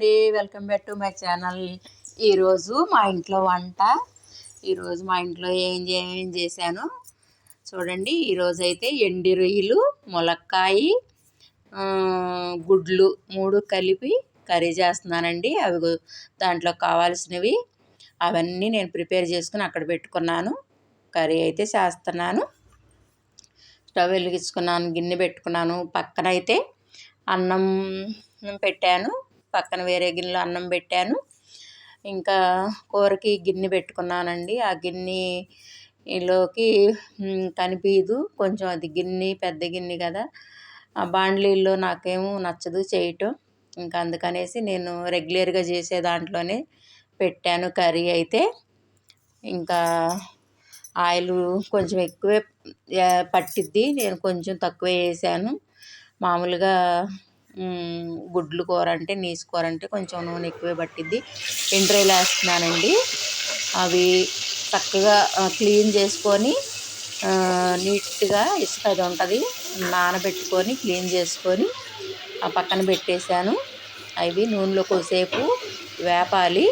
అండి. Welcome back to my channel. ఈరోజు మా ఇంట్లో వంట. ఈరోజు మా ఇంట్లో ఏం ఏం చేశాను? చూడండి ఈరోజు అయితే ఎండి రొయ్యలు ములక్కాయి గుడ్లు మూడు కలిపి కర్రీ చేస్తున్నానండి. అవి దాంట్లో కావాల్సినవి అవన్నీ నేను ప్రిపేర్ చేసుకుని అక్కడ పెట్టుకున్నాను. కర్రీ అయితే చేస్తున్నాను. స్టవ్ వెలిగించుకున్నాను గిన్నె పెట్టుకున్నాను. పక్కన అయితే అన్నం పెట్టాను. పక్కన వేరే గిన్నెలో అన్నం పెట్టాను. ఇంకా కూరకి గిన్నె పెట్టుకున్నానండి. ఆ గిన్నెలోకి కనిపించదు కొంచెం అది గిన్నె పెద్ద గిన్నె కదా. ఆ బాండ్లీల్లో నాకేమో నచ్చదు చేయటం. ఇంకా అందుకనేసి నేను రెగ్యులర్గా చేసే దాంట్లోనే పెట్టాను కర్రీ అయితే. ఇంకా ఆయిల్ కొంచెం ఎక్కువే పట్టిద్ది. నేను కొంచెం తక్కువే వేసాను. మామూలుగా గుడ్లు కూర అంటే నీసు కూర అంటే కొంచెం నూనె ఎక్కువే పట్టిద్ది. ఎండ్రాయిలు వేస్తున్నానండి. అవి చక్కగా క్లీన్ చేసుకొని నీట్గా ఇసుక అది ఉంటుంది నానబెట్టుకొని క్లీన్ చేసుకొని ఆ పక్కన పెట్టేశాను. అవి నూనెలో కొద్దిసేపు వేపాలి.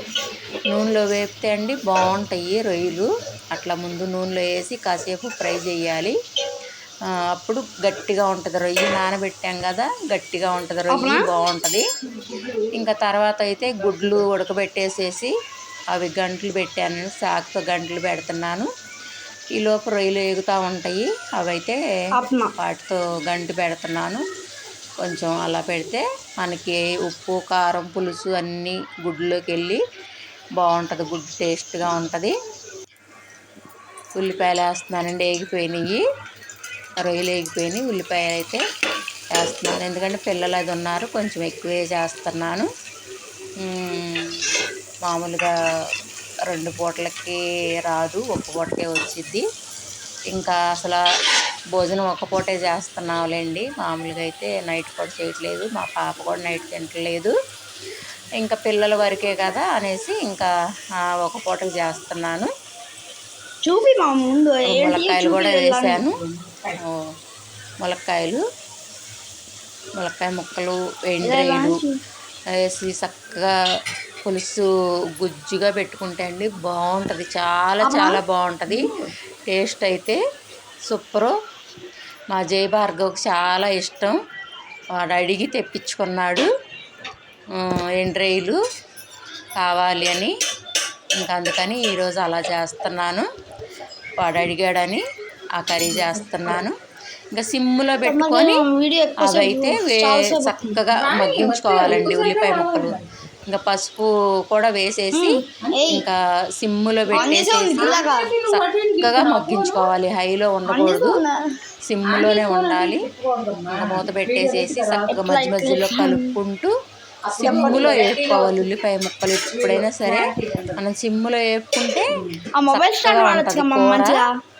నూనెలో వేపితే అండి బాగుంటాయి రొయ్యలు. అట్లా ముందు నూనెలో వేసి కాసేపు ఫ్రై చేయాలి. అప్పుడు గట్టిగా ఉంటుంది. రొయ్యి నానబెట్టాం కదా గట్టిగా ఉంటుంది. రొయ్యి బాగుంటుంది. ఇంకా తర్వాత అయితే గుడ్లు ఉడకబెట్టేసేసి అవి గంటలు పెట్టాను. సాకుతో గంటలు పెడుతున్నాను. ఈ లోపు రొయ్యలు ఎగుతూ ఉంటాయి. అవైతే వాటితో గంటి పెడుతున్నాను. కొంచెం అలా పెడితే మనకి ఉప్పు కారం పులుసు అన్నీ గుడ్లోకి వెళ్ళి బాగుంటుంది. గుడ్డు టేస్ట్గా ఉంటుంది. ఉల్లిపాయలు వేస్తున్నానండి వేగిపోయినాయి రొయ్యలు వేగిపోయినాయి ఉల్లిపాయలు అయితే వేస్తున్నాను. ఎందుకంటే పిల్లలు అది ఉన్నారు కొంచెం ఎక్కువే చేస్తున్నాను. మ్మ్, మామూలుగా రెండు పూటలకి రాదు ఒక్క పూటకే వచ్చిద్ది. ఇంకా అసలు భోజనం ఒక్క పూటే చేస్తున్నాంలేండి మామూలుగా అయితే నైట్ కూడా చేయట్లేదు. మా పాప కూడా నైట్ తింటలేదు. ఇంకా పిల్లల వరకే కదా అనేసి ఇంకా ఒక పూటకి చేస్తున్నాను. చూపి మా ముందు ములక్కాయలు కూడా వేసాను. ములక్కాయలు. ములక్కాయ ముక్కలు ఎండ్రాయిలు వేసి చక్కగా పులుసు గుజ్జుగా పెట్టుకుంటే అండి బాగుంటుంది. చాలా చాలా బాగుంటుంది. టేస్ట్ అయితే సూపరు. మా జయ భార్గవ్కి చాలా ఇష్టం. వాడు అడిగి తెప్పించుకున్నాడు. ఆ, ఎండ్రాయిలు కావాలి అని. ఇంకా అందుకని ఈరోజు అలా చేస్తున్నాను. వాడు అడిగాడని ఆ కర్రీ చేస్తున్నాను. ఇంకా సిమ్లో పెట్టుకొని అవైతే వే చక్కగా మగ్గించుకోవాలండి ఉల్లిపాయ ముక్కలు ఇంకా పసుపు కూడా వేసేసి ఇంకా సిమ్ములో పెట్టేసేసి చక్కగా మగ్గించుకోవాలి. హైలో ఉండకూడదు. సిమ్లోనే ఉండాలి. ఇంకా మూత పెట్టేసేసి చక్కగా మధ్య మధ్యలో కలుపుకుంటూ సిమ్ములో వేపుకోవాలి ఉల్లిపాయ ముక్కలు ఎప్పుడైనా సరే. మనం సిమ్ములో వేపుకుంటే ఆ మొబైల్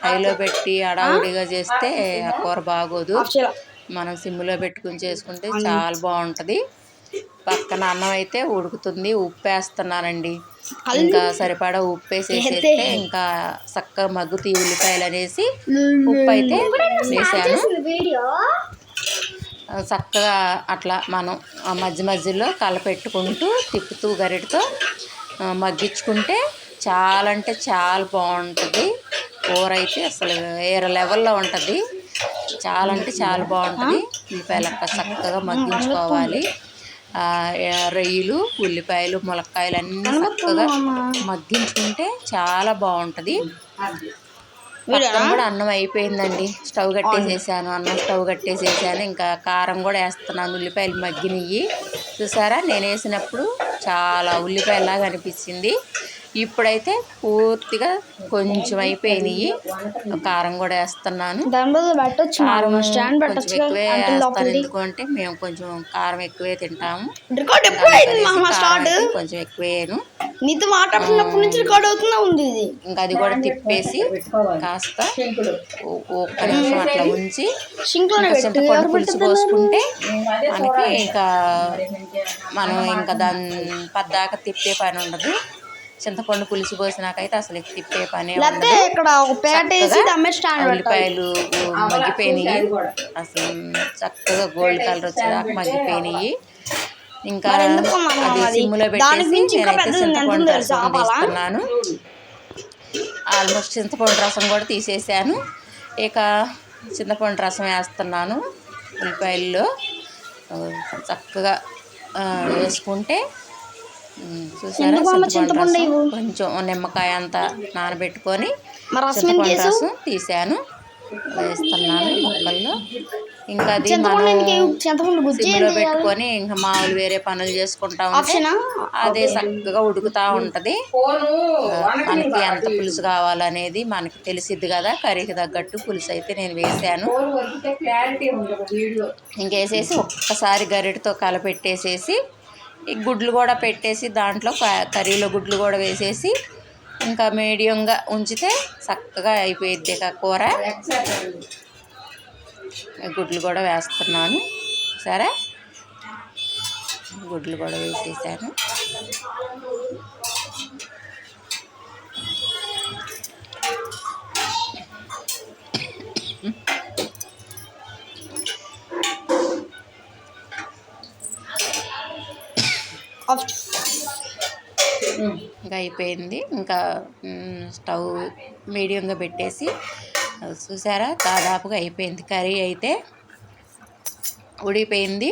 హైలో పెట్టి అడావుడిగా చేస్తే ఆ? కూర బాగోదు. మనం సిమ్లో పెట్టుకుని చేసుకుంటే చాలా బాగుంటుంది. పక్కన అన్నం అయితే ఉడుకుతుంది ఉప్పు వేస్తున్నానండి ఇంకా సరిపడా ఉప్పు వేసేసేస్తే ఇంకా చక్కగా మగ్గుతీ ఉల్లిపాయలు అనేసి ఉప్పు అయితే వేసాను. చక్కగా అట్లా మనం ఆ మధ్య మధ్యలో కలపెట్టుకుంటూ తిప్పుతూ గరిటతో మగ్గించుకుంటే చాలా అంటే చాలా బాగుంటుంది. కూర అయితే అసలు వేరే లెవెల్లో ఉంటుంది. చాలా అంటే చాలా బాగుంటుంది. ఉల్లిపాయలు అక్క చక్కగా మగ్గించుకోవాలి. రొయ్యలు ఉల్లిపాయలు ములక్కాయలు అన్నీ చక్కగా మగ్గించుకుంటే చాలా బాగుంటుంది. కూడా అన్నం అయిపోయిందండి. స్టవ్ కట్టేసేసాను అన్నం స్టవ్ కట్టేసేసాను ఇంకా కారం కూడా వేస్తున్నాను ఉల్లిపాయలు మగ్గినవి చూసారా? నేను వేసినప్పుడు చాలా ఉల్లిపాయలాగా అనిపించింది. ఇప్పుడైతే పూర్తిగా కొంచెం అయిపోయినాయి కారం కూడా వేస్తున్నాను. దాని కారం కొంచెం ఎక్కువే వేస్తాను ఎందుకంటే మేము కొంచెం కారం ఎక్కువే తింటాము. కొంచెం ఎక్కువేను నీతో మాట్లాడుతున్నప్పటి నుంచి రికార్డ్ ఉంది ఇది? ఇంకా అది కూడా తిప్పేసి కాస్త ఒక్క నిమిషం అట్లా ఉంచి చింతపండు పులుసు పోసుకుంటే మనకి ఇంకా మనం ఇంకా దాన్ని పద్దాక తిప్పే పని ఉండదు. చింతపండు పులుసు పోసినాకైతే అసలు తిప్పే పనే ఇక్కడ ఉల్లిపాయలు మగ్గిపోయినాయి. అసలు చక్కగా గోల్డ్ కలర్ వచ్చేదాకా మగ్గిపోయినాయి. ఇంకా అది? సిమ్లో పెట్టేసి నేనైతే చింతపండు తెలుసా రసం ఆల్మోస్ట్ చింతపండు రసం కూడా తీసేసాను. ఇక చింతపండు రసం వేస్తున్నాను ఉల్లిపాయల్లో. చక్కగా వేసుకుంటే చూసారా? చింతపండు? కొంచెం నిమ్మకాయ అంతా నానబెట్టుకొని చింతపండు రసం తీసాను. వేస్తున్నాను ముక్కల్లో. ఇంకా అది సిమ్లో పెట్టుకొని ఇంకా మామూలు వేరే పనులు చేసుకుంటా ఉంటే అదే చక్కగా ఉడుకుతా ఉంటది. మనకి ఎంత పులుసు కావాలనేది మనకి తెలిసిద్ది కదా. కర్రీకి తగ్గట్టు పులుసు అయితే నేను వేసాను. ఇంకేసేసి ఒక్కసారి గరిటతో కలపెట్టేసేసి ఈ గుడ్లు కూడా పెట్టేసి దాంట్లో క- కర్రీలో గుడ్లు కూడా వేసేసి ఇంకా మీడియంగా ఉంచితే చక్కగా అయిపోయిద్ది కూర. గుడ్లు కూడా వేస్తున్నాను. సరే? గుడ్లు కూడా వేసేసాను. అయిపోయింది. ఇంకా స్టవ్ మీడియంగా పెట్టేసి చూసారా? దాదాపుగా అయిపోయింది. కర్రీ అయితే ఉడిపోయింది.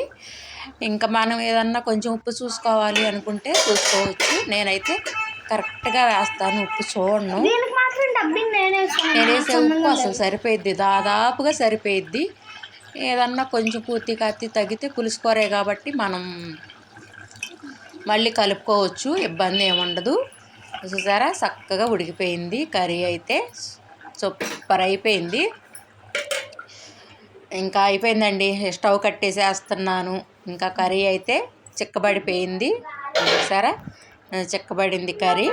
ఇంకా మనం ఏదన్నా కొంచెం ఉప్పు చూసుకోవాలి అనుకుంటే చూసుకోవచ్చు. నేనైతే కరెక్ట్గా వేస్తాను ఉప్పు చూడను. దీనికి మాత్రం డబ్బింగ్ నేనే నేను వేసే ఉప్పు అసలు సరిపోయిద్ది. దాదాపుగా సరిపోయిద్ది. ఏదన్నా కొంచెం పూర్తి కత్తి తగ్గితే పులుసు కూరే కాబట్టి మనం మళ్ళీ కలుపుకోవచ్చు. ఇబ్బంది ఏముండదు. చూసారా? చక్కగా ఉడికిపోయింది. కర్రీ అయితే సూపర్ అయిపోయింది. ఇంకా అయిపోయిందండి. స్టవ్ కట్టేసేస్తున్నాను. ఇంకా కర్రీ అయితే చిక్కబడిపోయింది. చూసారా? చిక్కబడింది కర్రీ.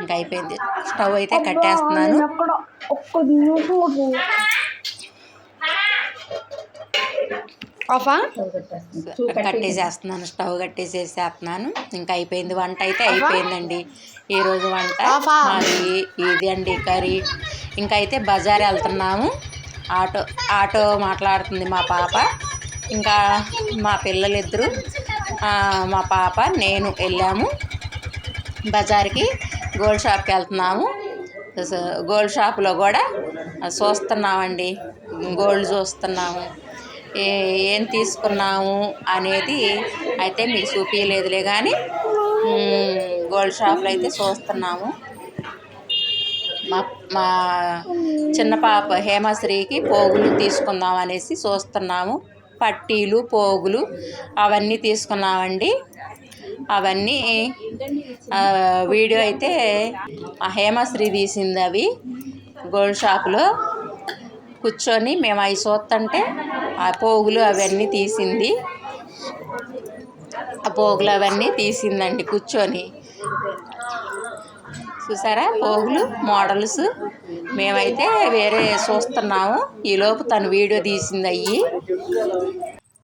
ఇంకా అయిపోయింది. స్టవ్ అయితే కట్టేస్తున్నాను అక్కడ ఒక్క నిమిషం ఆఫా? కట్టేసేస్తున్నాను స్టవ్ కట్టేసేసేస్తున్నాను. ఇంకా అయిపోయింది వంట అయితే అయిపోయిందండి. ఈరోజు వంట ఇది అండి కర్రీ. ఇంకా అయితే బజార్ వెళ్తున్నాము. ఆటో ఆటో మాట్లాడుతుంది మా పాప. ఇంకా మా పిల్లలిద్దరూ ఆ, మా పాప నేను వెళ్ళాము. బజార్కి గోల్డ్ షాప్కి వెళ్తున్నాము. గోల్డ్ షాప్లో కూడా చూస్తున్నామండి. గోల్డ్ చూస్తున్నాము. ఏ ఏం తీసుకున్నాము అనేది అయితే మీకు చూపించలేదులే కానీ గోల్డ్ షాప్లో అయితే చూస్తున్నాము. మా మా చిన్న పాప హేమశ్రీకి పోగులు తీసుకుందాం అనేసి చూస్తున్నాము. పట్టీలు పోగులు అవన్నీ తీసుకున్నామండి. అవన్నీ వీడియో అయితే హేమశ్రీ తీసింది అవి గోల్డ్ షాప్లో. కూర్చొని మేము అవి చూస్తుంటే ఆ పోగులు అవన్నీ తీసింది. ఆ పోగులు అవన్నీ తీసిందండి కూర్చొని. చూసారా పోగులు మోడల్స్? మేమైతే వేరే చూస్తున్నాము. ఈలోపు తను వీడియో తీసింది అయ్యి.